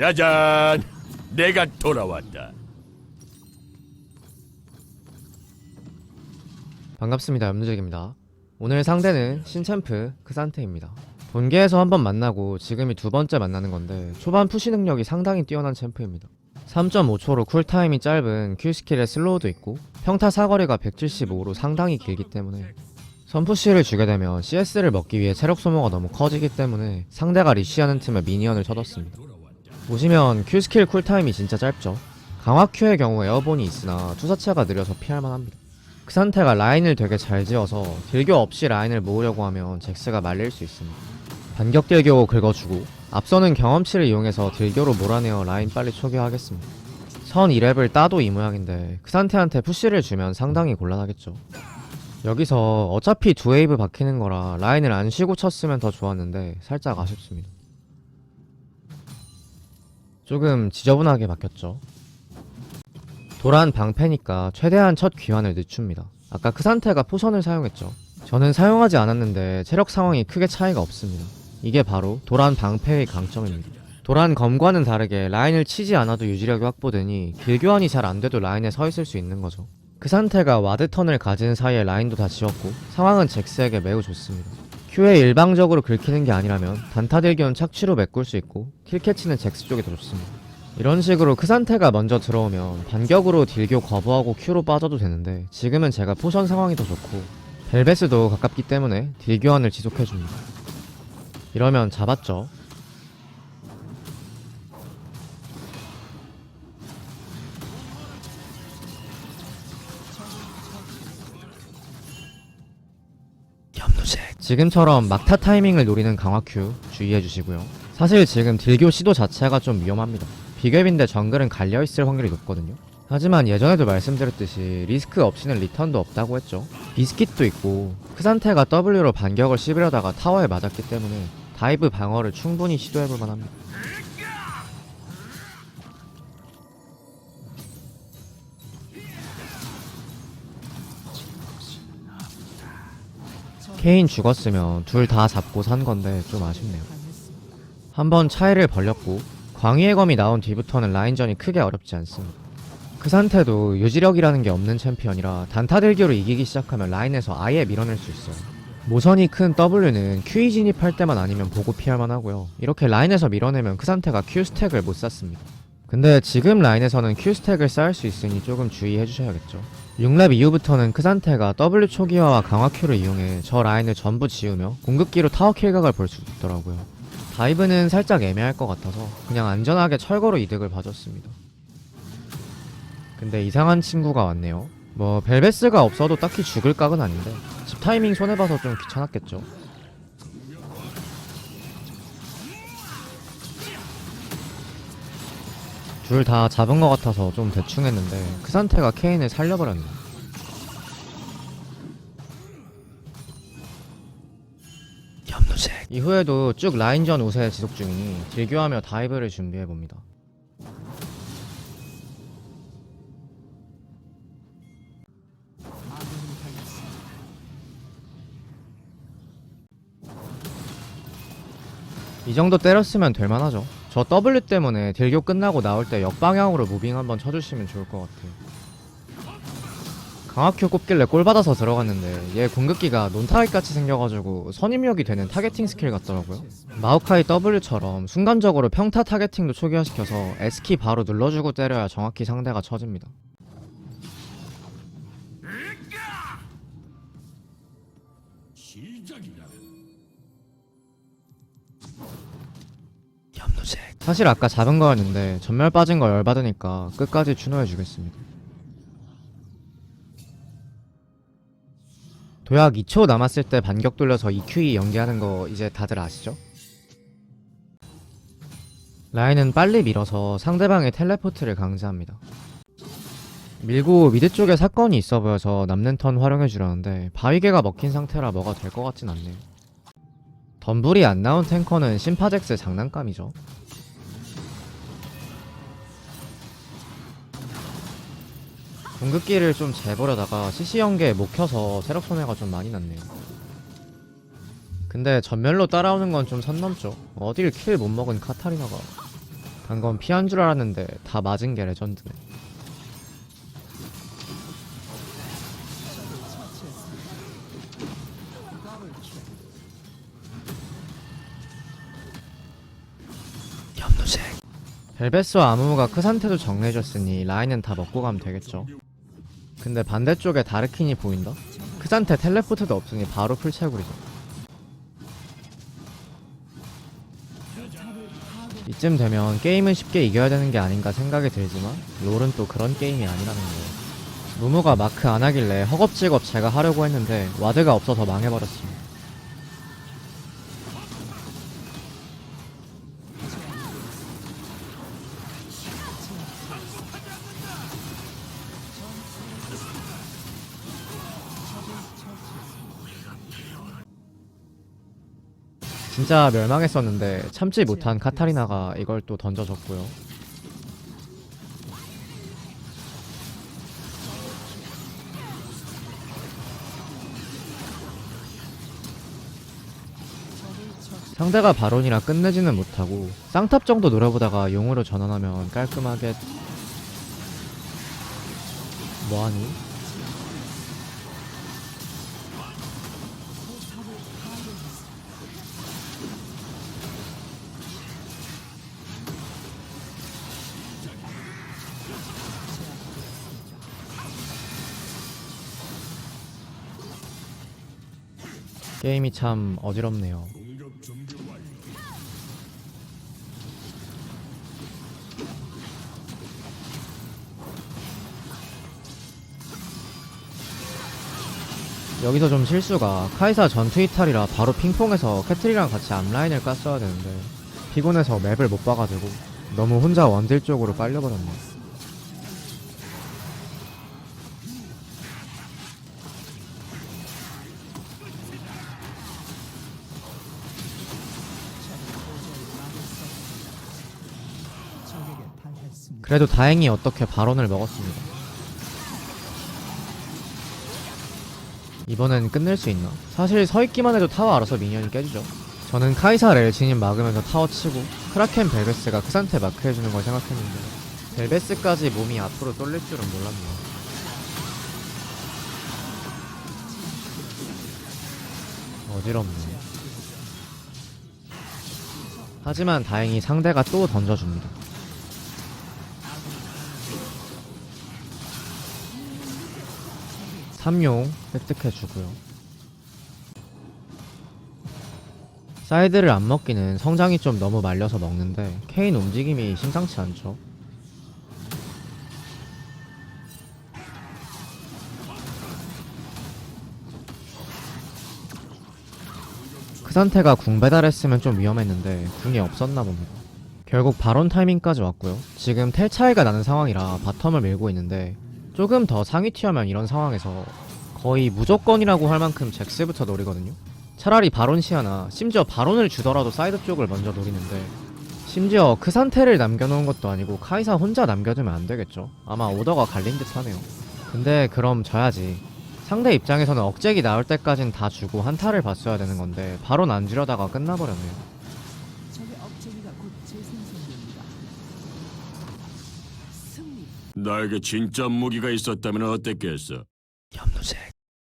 짜잔! 내가 돌아왔다. 반갑습니다. 염누적입니다. 오늘 상대는 신챔프 크산테입니다. 본계에서 한 번 만나고 지금이 두 번째 만나는 건데 초반 푸시 능력이 상당히 뛰어난 챔프입니다. 3.5초로 쿨타임이 짧은 Q스킬의 슬로우도 있고 평타 사거리가 175로 상당히 길기 때문에 선푸시를 주게 되면 CS를 먹기 위해 체력 소모가 너무 커지기 때문에 상대가 리시하는 틈에 미니언을 쳐뒀습니다. 보시면 Q스킬 쿨타임이 진짜 짧죠. 강화 Q의 경우 에어본이 있으나 투사체가 느려서 피할만 합니다. 그 상태가 라인을 되게 잘 지어서 딜교 없이 라인을 모으려고 하면 잭스가 말릴 수 있습니다. 반격 딜교 긁어주고 앞서는 경험치를 이용해서 딜교로 몰아내어 라인 빨리 초기화하겠습니다. 선 2랩을 따도 이 모양인데 그 상태한테 푸시를 주면 상당히 곤란하겠죠. 여기서 어차피 두 웨이브 박히는 거라 라인을 안 쉬고 쳤으면 더 좋았는데 살짝 아쉽습니다. 조금 지저분하게 박혔죠. 도란 방패니까 최대한 첫 귀환을 늦춥니다. 아까 그 상태가 포션을 사용했죠. 저는 사용하지 않았는데 체력 상황이 크게 차이가 없습니다. 이게 바로 도란 방패의 강점입니다. 도란 검과는 다르게 라인을 치지 않아도 유지력이 확보되니 길교환이 잘 안돼도 라인에 서 있을 수 있는 거죠. 그 상태가 와드 턴을 가진 사이에 라인도 다 지웠고 상황은 잭스에게 매우 좋습니다. Q에 일방적으로 긁히는 게 아니라면 단타 딜교는 착취로 메꿀 수 있고 킬캐치는 잭스 쪽이 더 좋습니다. 이런 식으로 크산테가 먼저 들어오면 반격으로 딜교 거부하고 Q로 빠져도 되는데 지금은 제가 포션 상황이 더 좋고 벨베스도 가깝기 때문에 딜교환을 지속해줍니다. 이러면 잡았죠. 지금처럼 막타 타이밍을 노리는 강화 Q 주의해주시고요. 사실 지금 딜교 시도 자체가 좀 위험합니다. 비ገብ인데 정글은 갈려있을 확률이 높거든요. 하지만 예전에도 말씀드렸듯이 리스크 없이는 리턴도 없다고 했죠. 비스킷도 있고 크산테가 W로 반격을 씹으려다가 타워에 맞았기 때문에 다이브 방어를 충분히 시도해볼 만합니다. 케인 죽었으면 둘 다 잡고 산 건데 좀 아쉽네요. 한번 차이를 벌렸고 광희의 검이 나온 뒤부터는 라인전이 크게 어렵지 않습니다. 그 상태도 유지력이라는 게 없는 챔피언이라 단타들기로 이기기 시작하면 라인에서 아예 밀어낼 수 있어요. 모선이 큰 W는 QE 진입할 때만 아니면 보고 피할만 하고요. 이렇게 라인에서 밀어내면 그 상태가 Q 스택을 못 쌓습니다. 근데 지금 라인에서는 Q 스택을 쌓을 수 있으니 조금 주의해 주셔야겠죠. 6렙 이후부터는 그 상태가 W 초기화와 강화 Q를 이용해 저 라인을 전부 지우며 공급기로 타워 킬각을 볼 수 있더라고요. 다이브는 살짝 애매할 것 같아서 그냥 안전하게 철거로 이득을 봐줬습니다. 근데 이상한 친구가 왔네요. 뭐 벨베스가 없어도 딱히 죽을 각은 아닌데 집 타이밍 손해봐서 좀 귀찮았겠죠. 둘 다 잡은 것 같아서 좀 대충 했는데 그 상태가 케인을 살려버렸네. 이후에도 쭉 라인전 우세 지속 중이니 딜교하며 다이브를 준비해봅니다. 이 정도 때렸으면 될만하죠. 저 W 때문에 딜교 끝나고 나올 때 역방향으로 무빙 한번 쳐주시면 좋을 것 같아요. 강화큐 꼽길래 꼴 받아서 들어갔는데 얘 공격기가 논타깃같이 생겨가지고 선입력이 되는 타겟팅 스킬 같더라고요. 마오카이 W처럼 순간적으로 평타 타겟팅도 초기화시켜서 S키 바로 눌러주고 때려야 정확히 상대가 쳐집니다. 사실 아까 잡은 거였는데 전멸 빠진 거 열받으니까 끝까지 추노해 주겠습니다. 도약 2초 남았을 때 반격 돌려서 EQE 연기하는 거 이제 다들 아시죠? 라인은 빨리 밀어서 상대방의 텔레포트를 강제합니다. 밀고 미드 쪽에 사건이 있어 보여서 남는 턴 활용해 주려는데 바위개가 먹힌 상태라 뭐가 될 것 같진 않네요. 덤불이 안 나온 탱커는 심파젝스 장난감이죠. 궁극기를 좀 재보려다가 CC 연계에 못 켜서 체력 손해가 좀 많이 났네요. 근데 전멸로 따라오는 건 좀 선 넘죠. 어딜 킬 못 먹은 카타리나가 방금 피한 줄 알았는데 다 맞은 게 레전드네. 벨베스와 아무무가 크산테도 정리해줬으니 라인은 다 먹고 가면 되겠죠. 근데 반대쪽에 다르킨이 보인다? 크산테 텔레포트도 없으니 바로 풀채굴이죠. 이쯤 되면 게임은 쉽게 이겨야 되는 게 아닌가 생각이 들지만 롤은 또 그런 게임이 아니라는 거예요. 무무가 마크 안 하길래 허겁지겁 제가 하려고 했는데 와드가 없어서 망해버렸습니 진짜 멸망했었는데 참지 못한 카타리나가 이걸 또 던져줬고요. 상대가 바론이라 끝내지는 못하고 쌍탑 정도 노려보다가 용으로 전환하면 깔끔하게 뭐하니? 게임이 참 어지럽네요. 여기서 좀 실수가 카이사 전투 이탈이라 바로 핑퐁해서 캐틀이랑 같이 앞라인을 깠어야 되는데 피곤해서 맵을 못 봐가지고 너무 혼자 원딜 쪽으로 빨려버렸네. 그래도 다행히 어떻게 발언을 먹었습니다. 이번엔 끝낼 수 있나? 사실 서있기만 해도 타워 알아서 미니언이 깨지죠. 저는 카이사 렐 진입 막으면서 타워 치고 크라켄 벨베스가 크산테 마크 해주는 걸 생각했는데 벨베스까지 몸이 앞으로 쏠릴 줄은 몰랐네요. 어지럽네. 하지만 다행히 상대가 또 던져줍니다. 삼용 획득해주고요. 사이드를 안 먹기는 성장이 좀 너무 말려서 먹는데 케인 움직임이 심상치 않죠. 그 상태가 궁 배달했으면 좀 위험했는데 궁이 없었나 봅니다. 결국 바론 타이밍까지 왔고요. 지금 텔 차이가 나는 상황이라 바텀을 밀고 있는데 조금 더 상위 티어면 이런 상황에서 거의 무조건이라고 할 만큼 잭스부터 노리거든요. 차라리 바론 시아나 심지어 바론을 주더라도 사이드 쪽을 먼저 노리는데 심지어 그 상태를 남겨놓은 것도 아니고 카이사 혼자 남겨두면 안 되겠죠. 아마 오더가 갈린 듯 하네요. 근데 그럼 져야지. 상대 입장에서는 억제기 나올 때까진 다 주고 한타를 봤어야 되는 건데 바론 안 주려다가 끝나버렸네요. 나에게 진짜 무기가 있었다면 어땠겠어? 염노색